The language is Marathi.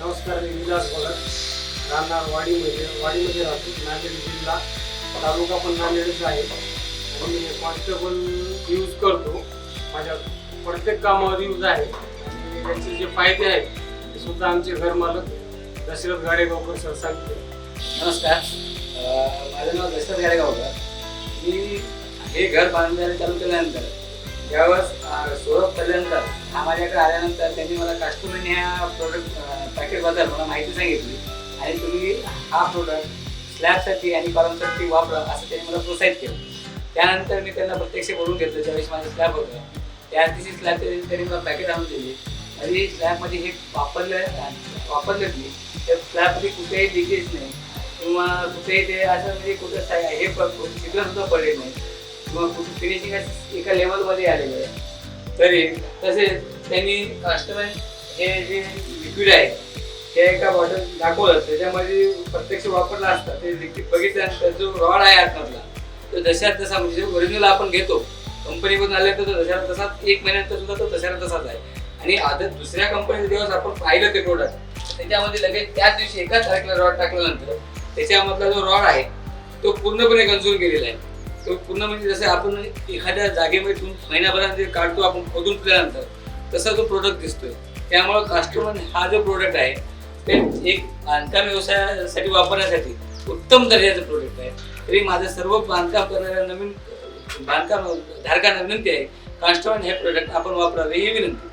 नमस्कार मी विलास भगत. राहणार वाडीमध्ये. वाडीमध्ये राहतो नांदेड जिल्हा. तालुका पण नांदेडच आहे. आणि मी कॉन्स्टेबल यूज करतो. माझ्या प्रत्येक कामावर यूज आहे. आणि त्याचे जे फायदे आहेत ते सुद्धा आमचे घर मालक दशरथ गाडेगावकर सर सांगते नमस्कार. माझं नाव दशरथ गाडेगावकर. मी हे घर बांधायला चालू केल्यानंतर ज्यावेळेस अं, केल्यानंतर हा माझ्याकडे आल्यानंतर त्यांनी मला कस्टमरने ह्या प्रोडक्ट पॅकेटबद्दल मला माहिती सांगितली. आणि तुम्ही हा प्रोडक्ट स्लॅबसाठी आणि कॉलमसाठी वापरा असं त्यांनी मला प्रोत्साहित केलं. त्यानंतर मी त्यांना प्रत्यक्ष बोलून घेतलं ज्यावेळेस माझं स्लॅब होतं. त्या दिवशी स्लॅब त्यांनी मला पॅकेट आणून दिली. आणि स्लॅबमध्ये हे वापरलं वापरलं मी. त्या स्लॅबमध्ये कुठेही लिकेज नाही. किंवा कुठेही ते असं म्हणजे कुठं हे पण सुद्धा पडले नाही. किंवा कुठे फिनिशिंग एका लेवलमध्ये आलेलं आहे. तरी तसेच त्यांनी कस्टमर हे जे लिक्विड आहे हे एका बॉटल दाखवलं. त्याच्यामध्ये प्रत्यक्ष वापरला असता. ते लिक्विड बघितल्यानंतर जो रॉड आहे आतमधला तो जशात तसा म्हणजे ओरिजिनल आपण घेतो. कंपनीमधून आल्यानंतर तो जशात तसाच एक महिन्यानंतर सुद्धा तो तशाला तसाच आहे. आणि आता दुसऱ्या कंपनीचा दिवस आपण पाहिलं ते प्रोडक्ट त्याच्यामध्ये लगेच त्याच दिवशी एकाच तारखेला रॉड टाकल्यानंतर त्याच्यामधला जो रॉड आहे तो पूर्णपणे कन्झ्युम केलेला आहे. तो पूर्ण म्हणजे जसं आपण एखाद्या जागेमध्ये दोन महिनाभरात जे काढतो आपण खोदून फिरल्यानंतर तसा तो प्रोडक्ट दिसतोय. त्यामुळं कास्टमर हा जो प्रोडक्ट आहे ते एक बांधकाम व्यवसायासाठी वापरण्यासाठी उत्तम दर्जाचं प्रोडक्ट आहे. तरी माझं सर्व बांधकाम करणाऱ्या नवीन बांधकाम धारकांना विनंती आहे कस्टमर हे प्रोडक्ट आपण वापरावे ही विनंती.